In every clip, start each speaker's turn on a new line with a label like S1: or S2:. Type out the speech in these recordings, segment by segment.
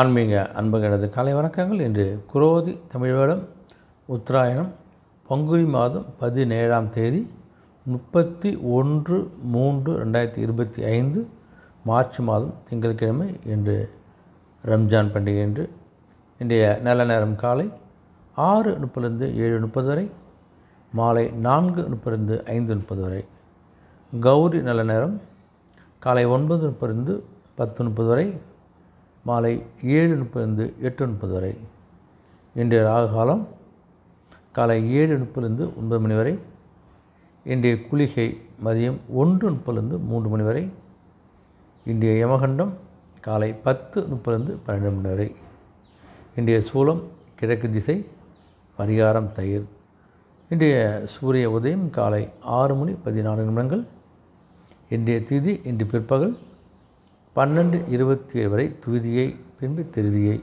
S1: ஆன்மீக அன்புகளது காலை வணக்கங்கள். இன்று குரோதி தமிழ் வருடம் உத்தராயணம் பங்குனி மாதம் பதினேழாம் தேதி முப்பத்தி ஒன்று மூன்று ரெண்டாயிரத்தி இருபத்தி ஐந்து மார்ச் மாதம் திங்கட்கிழமை இன்று ரம்ஜான் பண்டிகை என்று இன்றைய நல்ல நேரம் காலை ஆறு முப்பதுலேருந்து ஏழு முப்பது வரை மாலை நான்கு முப்பதுலேருந்து ஐந்து முப்பது வரை. கௌரி நல்ல நேரம் காலை ஒன்பது முப்பதுலேருந்து பத்து முப்பது வரை மாலை ஏழு முப்பதுலேருந்து எட்டு முப்பது வரை. இன்றைய ராகு காலம் காலை ஏழு முப்பதுலேருந்து ஒன்பது மணி வரை. இன்றைய குளிகை மதியம் ஒன்று முப்பதுலேருந்து மூன்று மணி வரை. இன்றைய யமகண்டம் காலை பத்து முப்பதுலேருந்து பன்னெண்டு மணி வரை. இன்றைய சூலம் கிழக்கு திசை பரிகாரம் தயிர். இன்றைய சூரிய உதயம் காலை ஆறு மணி பதினாறு நிமிடங்கள். இன்றைய திதி இன்று பிற்பகல் பன்னெண்டு இருபத்தி ஏழு வரை துதியை பின்பு திருதியை.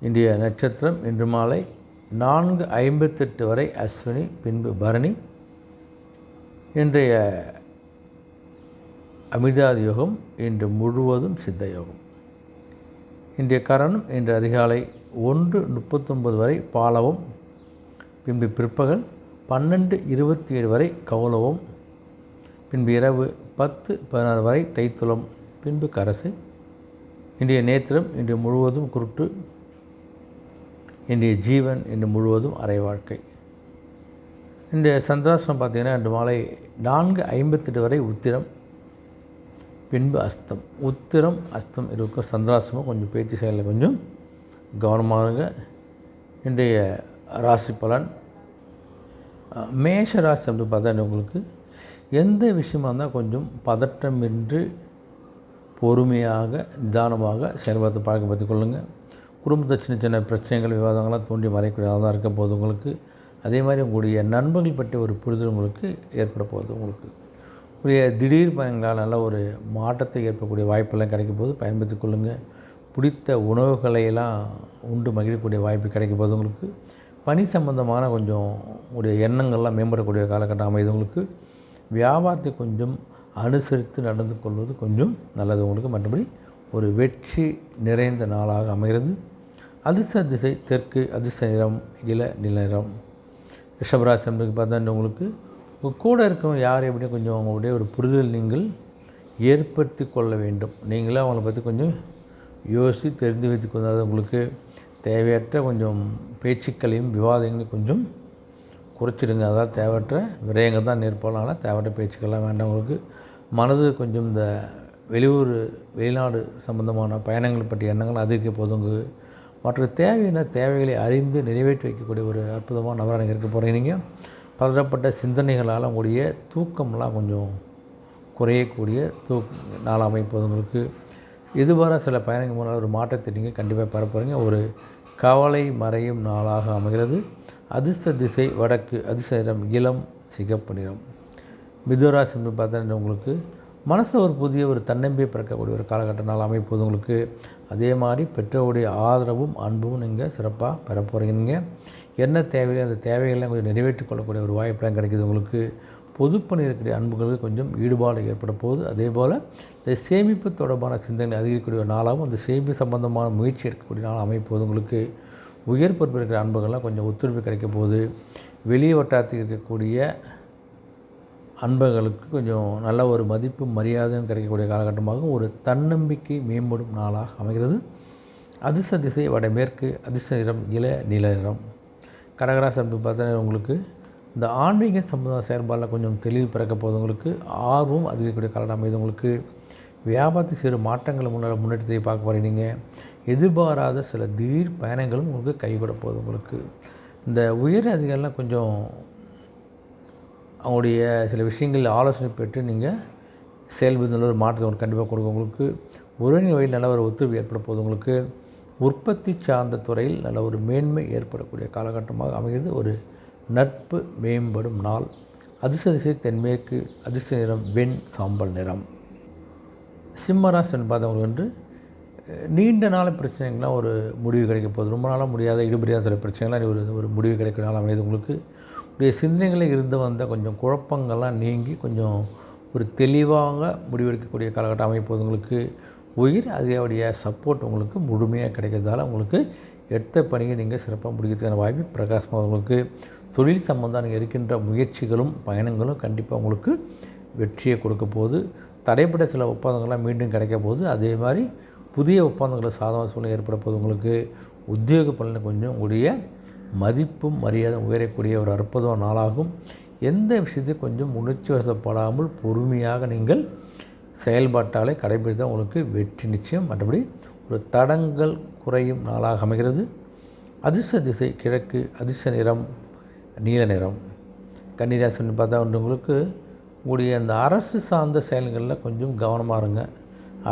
S1: இன்றைய நட்சத்திரம் இன்று மாலை நான்கு ஐம்பத்தெட்டு வரை அஸ்வினி பின்பு பரணி. இன்றைய அமிர்தாதி யோகம் இன்று முழுவதும் சித்த யோகம். இன்றைய கரணம் இன்று அதிகாலை ஒன்று முப்பத்தொன்பது வரை பாலவும் பின்பு பிற்பகல் பன்னெண்டு இருபத்தி ஏழு வரை கௌலவம் பின்பு இரவு பத்து பதினாறு வரை தைத்துளம். பின்பு கரசு. இன்றைய நேத்திரம் இன்று முழுவதும் குருட்டு. இன்றைய ஜீவன் இன்று முழுவதும் அரை வாழ்க்கை. இன்றைய சந்திராசனம் பார்த்திங்கன்னா இன்று மாலை நான்கு ஐம்பத்தெட்டு வரை உத்திரம் பின்பு அஸ்தம். உத்திரம் அஸ்தம் இருக்கும் சந்திராசிரமம் கொஞ்சம் பேச்சு செயலில் கொஞ்சம் கவனமாக இன்றைய ராசி பலன் மேஷ ராசி அப்படின்னு பார்த்தா உங்களுக்கு எந்த விஷயமா இருந்தால் கொஞ்சம் பதட்டமின்றி பொறுமையாக நிதானமாக செயல்படுத்த பழக்கப்படுத்திக் கொள்ளுங்கள் குடும்பத்தில் சின்ன சின்ன பிரச்சனைகள் விவாதங்கள்லாம் தோண்டி மறைக்கூடியதாக தான் இருக்க போது உங்களுக்கு. அதே மாதிரி உங்களுடைய நண்பர்கள் பற்றி ஒரு புரிதல் உங்களுக்கு ஏற்பட போகுது உங்களுக்கு. உடைய திடீர் பயன்களால் நல்ல ஒரு மாற்றத்தை ஏற்படக்கூடிய வாய்ப்பெல்லாம் கிடைக்கும் போது பயன்படுத்தி கொள்ளுங்கள் பிடித்த உணவுகளையெல்லாம் உண்டு மகிழக்கூடிய வாய்ப்பு கிடைக்க போது உங்களுக்கு. பணி சம்பந்தமான கொஞ்சம் உடைய எண்ணங்கள்லாம் மேம்படக்கூடிய காலகட்டம் அமைது உங்களுக்கு. வியாபாரத்தை கொஞ்சம் அனுசரித்து நடந்து கொள்வது கொஞ்சம் நல்லது. உங்களுக்கு மற்றபடி ஒரு வெற்றி நிறைந்த நாளாக அமைகிறது. அதிர்ஷ்ட திசை தெற்கு அதிர்ஷ்ட நிறம் இள நிலம் ரிஷபராசி என்பதுக்கு பார்த்தா உங்களுக்கு உங்கள் கூட இருக்கவங்க யார் எப்படி கொஞ்சம் அவங்களுடைய ஒரு புரிதல் நீங்கள் ஏற்படுத்தி கொள்ள வேண்டும். நீங்களே அவங்கள பற்றி கொஞ்சம் யோசித்து தெரிந்து வைத்து அதாவது உங்களுக்கு தேவையற்ற கொஞ்சம் பேச்சுக்களையும் விவாதங்களையும் கொஞ்சம் குறைச்சிடுங்க. அதாவது தேவையற்ற விரயங்கள் தான் நேர்ப்பாலும் தேவையற்ற பேச்சுக்கள்லாம் வேண்டாம். உங்களுக்கு மனது கொஞ்சம் இந்த வெளியூர் வெளிநாடு சம்பந்தமான பயணங்கள் பற்றிய எண்ணங்கள் அதிகரிக்க போதுங்கு மற்ற தேவையான தேவைகளை அறிந்து நிறைவேற்றி வைக்கக்கூடிய ஒரு அற்புதமான நபராக இருக்க போகிறீங்க நீங்கள் பலதரப்பட்ட சிந்தனைகளால் உங்களுடைய தூக்கம்லாம் கொஞ்சம் குறையக்கூடிய தூ நாள் அமைப்பது உங்களுக்கு எதுவார சில பயணங்கள் மூலம் ஒரு மாற்றத்தை நீங்கள் கண்டிப்பாக பெற போகிறீங்க ஒரு கவலை மறையும் நாளாக அமைகிறது. அதிர்ஷ்ட திசை வடக்கு அதிர்ஷ்ட நிறம் இளம் சிகப்பு நிறம். மிதுராசி பார்த்தா உங்களுக்கு மனசில் ஒரு புதிய ஒரு தன்னம்பியை பிறக்கக்கூடிய ஒரு காலகட்ட நாள் அமைப்போது உங்களுக்கு. அதே மாதிரி பெற்றோருடைய ஆதரவும் அன்பும் நீங்கள் சிறப்பாக பெற போகிறீங்க நீங்கள் என்ன தேவையோ அந்த தேவைகளை கொஞ்சம் நிறைவேற்றிக் கொள்ளக்கூடிய ஒரு வாய்ப்பெல்லாம் கிடைக்கிது உங்களுக்கு. பொதுப்பணி இருக்கக்கூடிய அன்புகளுக்கு கொஞ்சம் ஈடுபாடு ஏற்பட போகுது. அதே போல் இந்த சேமிப்பு தொடர்பான சிந்தனை அதிகரிக்கக்கூடிய ஒரு நாளாகவும் அந்த சேமிப்பு சம்பந்தமான முயற்சி எடுக்கக்கூடிய நாள் அமைப்போது உங்களுக்கு. உயர் பொறுப்பு இருக்கிற அன்புகள்லாம் கொஞ்சம் ஒத்துழைப்பு கிடைக்க போகுது. வெளியே வட்டாரத்தில் இருக்கக்கூடிய அன்பர்களுக்கு கொஞ்சம் நல்ல ஒரு மதிப்பு மரியாதையும் கிடைக்கக்கூடிய காலகட்டமாகவும் ஒரு தன்னம்பிக்கை மேம்படும் நாளாக அமைகிறது. அதிர்ஷ்ட திசை வடமேற்கு அதிர்ஷ்ட நிறம் இள நில நிறம். கடகராசி பார்த்தீங்கன்னா உங்களுக்கு இந்த ஆன்மீக சம்பந்தமான செயல்பாடில் கொஞ்சம் தெளிவு பிறக்க போதவங்களுக்கு ஆர்வம் அதிகரிக்கக்கூடிய காலகட்டம் அமைதவங்களுக்கு வியாபாரத்தை சிறு மாற்றங்களை முன்னாடி முன்னேற்றத்தை பார்க்க போகிறீங்க எதிர்பாராத சில திடீர் பயணங்களும் உங்களுக்கு கைவிட போகுது. உங்களுக்கு இந்த உயர் அதிகாரிலாம் கொஞ்சம் அவங்களுடைய சில விஷயங்கள் ஆலோசனை பெற்று நீங்கள் செயல்படுத்த நல்ல ஒரு மாற்றத்தை உங்களுக்கு கண்டிப்பாக கொடுக்கும் உங்களுக்கு உறவின் வழியில் நல்ல ஒரு ஒத்துழைப்பு ஏற்பட போகுது. உங்களுக்கு உற்பத்தி சார்ந்த துறையில் நல்ல ஒரு மேன்மை ஏற்படக்கூடிய காலகட்டமாக அமைகிறது. ஒரு நட்பு மேம்படும் நாள். அதிர்ஷ்ட தென்மேற்கு அதிர்ஷ்ட நிறம் வெண் சாம்பல் நிறம். சிம்மராசன் பார்த்தவங்களுக்கு வந்து நீண்ட நாள் பிரச்சனைகள்லாம் ஒரு முடிவு கிடைக்க போகுது. ரொம்ப நாளாக முடியாத இடுபடியாத சில பிரச்சனைகள்லாம் ஒரு ஒரு முடிவு கிடைக்கிற நாள் உங்களுக்கு. உடைய சிந்தனைகளில் இருந்து வந்த கொஞ்சம் குழப்பங்கள்லாம் நீங்கி கொஞ்சம் ஒரு தெளிவாக முடிவெடுக்கக்கூடிய காலகட்டம் அமைப்பது. உங்களுக்கு உயிர் அதோடைய சப்போர்ட் உங்களுக்கு முழுமையாக கிடைக்கிறதால உங்களுக்கு எடுத்த பணியை நீங்கள் சிறப்பாக முடிக்கிறதுக்கான வாய்ப்பு பிரகாசமாக உங்களுக்கு தொழில் சம்பந்தம் நீங்கள் இருக்கின்ற முயற்சிகளும் பயணங்களும் கண்டிப்பாக உங்களுக்கு வெற்றியை கொடுக்க போகுது. தடைப்பட்ட சில ஒப்பந்தங்கள்லாம் மீண்டும் கிடைக்க போது அதே மாதிரி புதிய ஒப்பந்தங்களை சாதக சூழ்நிலை ஏற்பட போது உங்களுக்கு உத்தியோக பலனை கொஞ்சம் உங்களுடைய மதிப்பும் மரியாதை உயரக்கூடிய ஒரு அற்புதமான நாளாகும். எந்த விஷயத்தையும் கொஞ்சம் உணர்ச்சி வசப்படாமல் பொறுமையாக நீங்கள் செயல்பாட்டாலே கடைபிடித்தால் உங்களுக்கு வெற்றி நிச்சயம். மற்றபடி ஒரு தடங்கள் குறையும் நாளாக அமைகிறது. அதிர்ஷ்ட திசை கிழக்கு அதிர்ஷ்ட நிறம் நீல நிறம். கன்னிராசன் பார்த்தா வந்து உங்களுக்கு உங்களுடைய அந்த அரசு சார்ந்த செயல்களில் கொஞ்சம் கவனமாக இருங்க.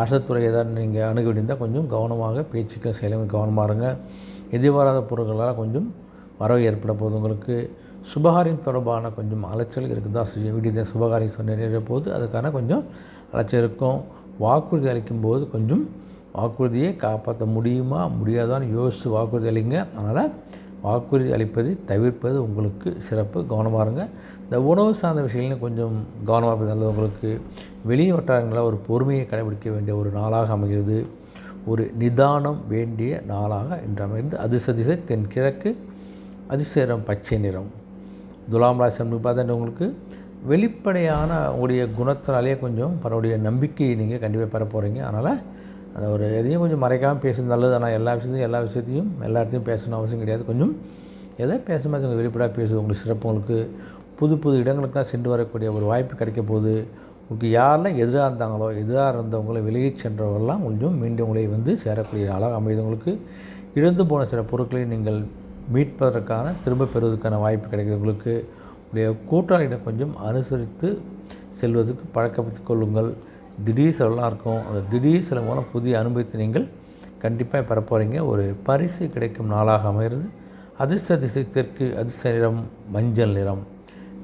S1: அரசுத்துறை ஏதாவது நீங்கள் அணுக வேண்டியிருந்தால் கொஞ்சம் கவனமாக பேச்சுக்கள் செயலும் கவனமாக இருங்க. எதிர்பாராத பொருட்களால் கொஞ்சம் வரவு ஏற்பட போகுது உங்களுக்கு சுபகாரியம் தொடர்பான கொஞ்சம் அலைச்சல் இருக்குது? தான் செய்யும் வீட்டில் சுபகாரியம் சொன்ன போது அதுக்கான கொஞ்சம் அலைச்சல் இருக்கும். வாக்குறுதி அளிக்கும் போது கொஞ்சம் வாக்குறுதியை காப்பாற்ற முடியுமா? முடியாதான்னு யோசித்து வாக்குறுதி அளிங்க. அதனால் வாக்குறுதி அளிப்பதை தவிர்ப்பது உங்களுக்கு சிறப்பு. கவனமாக இருங்க. இந்த உணவு சார்ந்த விஷயங்களையும் கொஞ்சம் கவனமாக இருப்பது நல்லது. உங்களுக்கு வெளி வட்டாரங்களில் ஒரு பொறுமையை கடைபிடிக்க வேண்டிய ஒரு நாளாக அமைகிறது. ஒரு நிதானம் வேண்டிய நாளாக இன்று அமைகிறது. அது சதிசை தென்கிழக்கு அதிர்ஷ்ட நிறம் பச்சை நிறம். துலாம் ராசி என்பது பார்த்தா உங்களுக்கு வெளிப்படையான உங்களுடைய குணத்தினாலே கொஞ்சம் பரவுடைய நம்பிக்கையை நீங்கள் கண்டிப்பாக பெற போகிறீங்க அதனால் அந்த ஒரு எதையும் கொஞ்சம் மறைக்காமல் பேசுறது நல்லது. ஆனால் எல்லா விஷயத்தையும் எல்லா விஷயத்தையும் எல்லா இடத்தையும் பேசணும் அவசியம் கிடையாது. கொஞ்சம் எதை பேசும்போது கொஞ்சம் வெளிப்படையாக பேசுது உங்களுக்கு சிறப்பு. உங்களுக்கு புது புது இடங்களுக்கெல்லாம் சென்று வரக்கூடிய ஒரு வாய்ப்பு கிடைக்க போகுது. உங்களுக்கு யாரெல்லாம் எதிராக இருந்தாங்களோ எதிராக இருந்தவங்களை வெளியே சென்றவர்கள்லாம் கொஞ்சம் மீண்டும் உங்களை வந்து சேரக்கூடிய ஆளாக அமைது உங்களுக்கு. இழந்து போன சில பொருட்களை நீங்கள் மீட்பதற்கான திரும்ப பெறுவதற்கான வாய்ப்பு கிடைக்கிறவங்களுக்கு உடைய கூட்டாளியிடம் கொஞ்சம் அனுசரித்து செல்வதற்கு பழக்கப்படுத்திக் கொள்ளுங்கள். திடீர் செலவெல்லாம் இருக்கும். அந்த திடீர் செலவு மூலம் புதிய அனுபவத்தை நீங்கள் கண்டிப்பாக பெற போகிறீங்க ஒரு பரிசு கிடைக்கும் நாளாக அமைகிறது. அதிர்ஷ்ட திசை தெற்கு அதிர்ஷ்ட நிறம் மஞ்சள் நிறம்.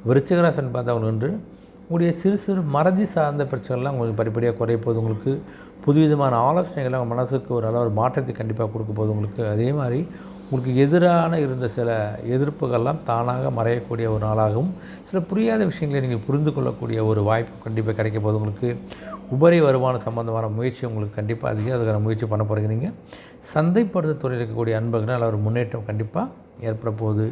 S1: விருச்சிகராசன் பார்த்தவங்க என்று உங்களுடைய சிறு சிறு மறதி சார்ந்த பிரச்சனைகள்லாம் உங்களுக்கு படிப்படியாக குறைய போகுது. உங்களுக்கு புதுவிதமான ஆலோசனைகள்லாம் உங்கள் மனசுக்கு ஒரு நல்ல ஒரு மாற்றத்தை கண்டிப்பாக கொடுக்க போகுது. உங்களுக்கு அதே மாதிரி உங்களுக்கு எதிரான இருந்த சில எதிர்ப்புகள்லாம் தானாக மறையக்கூடிய ஒரு நாளாகவும் சில புரியாத விஷயங்களை நீங்கள் புரிந்து கொள்ளக்கூடிய ஒரு வாய்ப்பு கண்டிப்பாக கிடைக்க போது உங்களுக்கு உபரி வருமானம் சம்பந்தமான முயற்சி உங்களுக்கு கண்டிப்பாக அதிகம் அதுக்கான முயற்சி பண்ண போகிறீங்க நீங்கள் சந்தைப்படுத்த துறையில் இருக்கக்கூடிய அன்பர்கள் ஒரு முன்னேற்றம் கண்டிப்பாக ஏற்பட போகுது.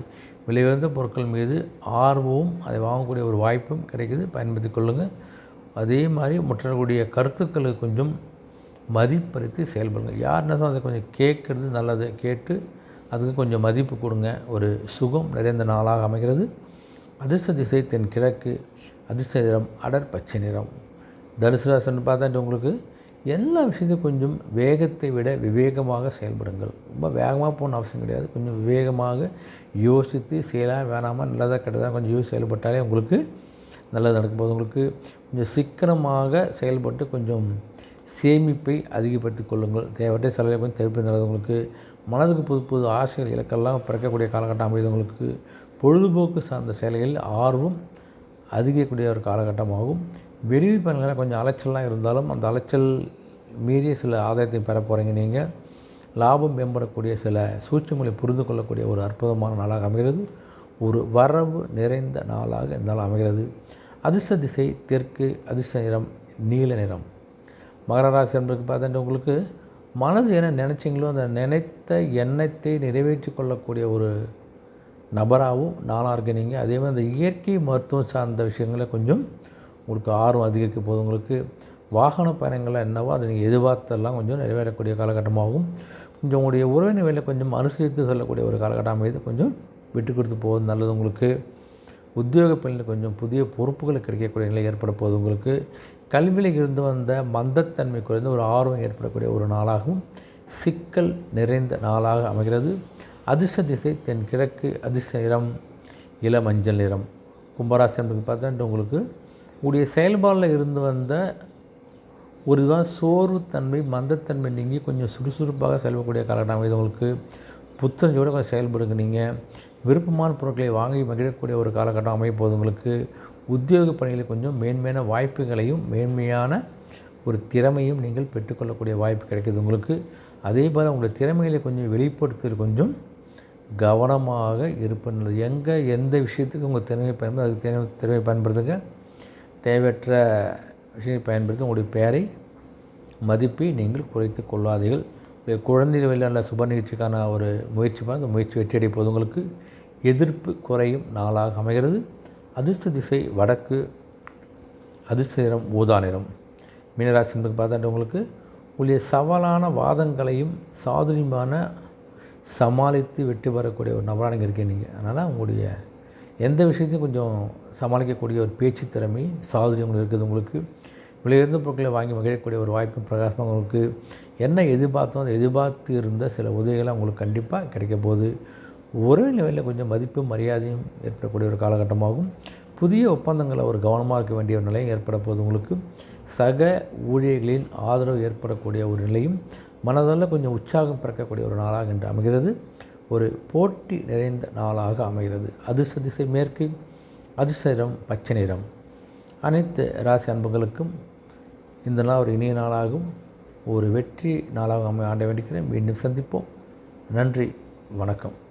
S1: விலையுயர்ந்த பொருட்கள் மீது ஆர்வமும் அதை வாங்கக்கூடிய ஒரு வாய்ப்பும் கிடைக்குது. பயன்படுத்தி கொள்ளுங்கள் அதே மாதிரி முற்றக்கூடிய கருத்துக்களுக்கு கொஞ்சம் மதிப்பளித்து செயல்படுங்க. யார் என்ன அதை கொஞ்சம் கேட்குறது நல்லது. கேட்டு அதுக்கு கொஞ்சம் மதிப்பு கொடுங்க. ஒரு சுகம் நிறைந்த நாளாக அமைகிறது. அதிர்ஷ்ட திசை தென் கிழக்கு அதிர்ஷ்ட நிறம் அடர் பச்சை நிறம். தனுசு ராசன் பார்த்தா உங்களுக்கு எல்லா விஷயத்தையும் கொஞ்சம் வேகத்தை விட விவேகமாக செயல்படுங்கள். ரொம்ப வேகமாக போகணும் அவசியம் கிடையாது. கொஞ்சம் விவேகமாக யோசித்து செய்யலாம். வேணாமல் நல்லதாக கெட்டதாக கொஞ்சம் யோசித்து செயல்பட்டாலே உங்களுக்கு நல்லது நடக்கும் போது உங்களுக்கு கொஞ்சம் சிக்கனமாக செயல்பட்டு கொஞ்சம் சேமிப்பை அதிகப்படுத்திக் கொள்ளுங்கள். தேவையற்ற செலவை கொஞ்சம் தவிர்ப்பு நல்லது உங்களுக்கு மனதுக்கு புது புது ஆசைகள் இலக்கெல்லாம் பிறக்கக்கூடிய காலகட்டம் அமைது உங்களுக்கு. பொழுதுபோக்கு சார்ந்த செயல்களில் ஆர்வம் அதிகக்கூடிய ஒரு காலகட்டமாகும். வெளியூர் பயணங்களில் கொஞ்சம் அலைச்சல்லாம் இருந்தாலும் அந்த அலைச்சல் மீறிய சில ஆதாயத்தை பெற போகிறீங்க நீங்கள் லாபம் மேம்படக்கூடிய சில சூழ்ச்சிகளை புரிந்து கொள்ளக்கூடிய ஒரு அற்புதமான நாளாக அமைகிறது. ஒரு வரவு நிறைந்த நாளாக இந்த நாள் அமைகிறது. அதிர்ஷ்ட திசை தெற்கு அதிர்ஷ்ட நிறம் நீல நிறம். மகர ராசி என்பதுக்கு பார்த்தீங்கன்னா உங்களுக்கு மனது என்ன நினச்சிங்களோ அந்த நினைத்த எண்ணத்தை நிறைவேற்றி கொள்ளக்கூடிய ஒரு நபராகவும் நாளாக இருக்க நீங்கள் அதே மாதிரி அந்த இயற்கை மருத்துவம் சார்ந்த விஷயங்களை கொஞ்சம் உங்களுக்கு ஆர்வம் அதிகரிக்க போது உங்களுக்கு வாகன பயணங்கள் என்னவோ அதை நீங்கள் எதிர்பார்த்தெல்லாம் கொஞ்சம் நிறைவேறக்கூடிய காலகட்டமாகவும் கொஞ்சம் உங்களுடைய உறவின வேலை கொஞ்சம் அனுசரித்து செல்லக்கூடிய ஒரு காலகட்டம் அமைது கொஞ்சம் விட்டு கொடுத்து போவது நல்லது. உங்களுக்கு உத்தியோக பணியில் கொஞ்சம் புதிய பொறுப்புகள் கிடைக்கக்கூடிய நிலை ஏற்பட போகுது. உங்களுக்கு கல்வியில் இருந்து வந்த மந்தத்தன்மை குறைந்த ஒரு ஆர்வம் ஏற்படக்கூடிய ஒரு நாளாகவும் சிக்கல் நிறைந்த நாளாக அமைகிறது. அதிர்ஷ்ட திசை தென் கிழக்கு அதிர்ஷ்ட நிறம் இள மஞ்சள் நிறம். கும்பராசி என்பது பார்த்தா உங்களுக்கு உங்களுடைய செயல்பாடில் இருந்து வந்த ஒரு இதுதான் சோர்வுத்தன்மை மந்தத்தன்மை நீங்கி கொஞ்சம் சுறுசுறுப்பாக செல்லக்கூடிய காலகட்டம் இது உங்களுக்கு புத்தஞ்சோடு கொஞ்சம் செயல்படுங்க நீங்கள் விருப்பமான பொருட்களை வாங்கி மகிழக்கூடிய ஒரு காலகட்டம் அமைய போது உங்களுக்கு. உத்தியோக பணிகளில் கொஞ்சம் மேன்மையான வாய்ப்புகளையும் மேன்மையான ஒரு திறமையும் நீங்கள் பெற்றுக்கொள்ளக்கூடிய வாய்ப்பு கிடைக்கிது உங்களுக்கு. அதே போல் உங்களுடைய திறமைகளை கொஞ்சம் வெளிப்படுத்துவது கொஞ்சம் கவனமாக இருப்பது எங்கே எந்த விஷயத்துக்கு உங்கள் திறமையை பயன்படுது அதுக்கு திறமை திறமை பயன்படுத்துங்க. தேவையற்ற விஷயம் பயன்படுத்தி உங்களுடைய பெயரை மதிப்பை நீங்கள் குறைத்து கொள்ளாதீர்கள். குழந்தைகள் குழந்தை வெளியான சுப நிகழ்ச்சிக்கான ஒரு முயற்சி பண்ண அந்த முயற்சி வெற்றியடை போது உங்களுக்கு. எதிர்ப்பு குறையும் நாளாக அமைகிறது. அதிர்ஷ்ட திசை வடக்கு அதிர்ஷ்ட நிறம் ஊதா நிறம். மீனராசி என்பது பார்த்தா உங்களுக்கு உங்களுடைய சவாலான வாதங்களையும் சாதுரியமான சமாளித்து வெற்றி பெறக்கூடிய ஒரு நபராக நீங்கள் இருக்கீங்க நீங்கள் அதனால் உங்களுடைய எந்த விஷயத்தையும் கொஞ்சம் சமாளிக்கக்கூடிய ஒரு பேச்சு திறமை சாதுரியம் இருக்குது உங்களுக்கு. விலையுயர்ந்த பொருட்களை வாங்கி மகிழக்கூடிய ஒரு வாய்ப்பு பிரகாசமாக உங்களுக்கு. என்ன எதிர்பார்த்தோம் எதிர்பார்த்து இருந்த சில உதவிகள் உங்களுக்கு கண்டிப்பாக கிடைக்க போகுது. ஒரே லெவலில் கொஞ்சம் மதிப்பும் மரியாதையும் ஏற்படக்கூடிய ஒரு காலகட்டமாகும். புதிய ஒப்பந்தங்களை ஒரு கவனமாக இருக்க வேண்டிய ஒரு நிலையும் ஏற்பட போது உங்களுக்கு சக ஊழியர்களின் ஆதரவு ஏற்படக்கூடிய ஒரு நிலையும் மனதில் கொஞ்சம் உற்சாகம் பிறக்கக்கூடிய ஒரு நாளாக என்று அமைகிறது. ஒரு போட்டி நிறைந்த நாளாக அமைகிறது. அதிர்ஷ்ட திசை மேற்கு அதிர்ஷ்ட பச்சை நிறம். அனைத்து ராசி அன்புகளுக்கும் இந்த நாள் ஒரு இனிய நாளாகும். ஒரு வெற்றி நாளாக அமை ஆண்ட வேண்டிக்கிறேன் மீண்டும் சந்திப்போம். நன்றி வணக்கம்.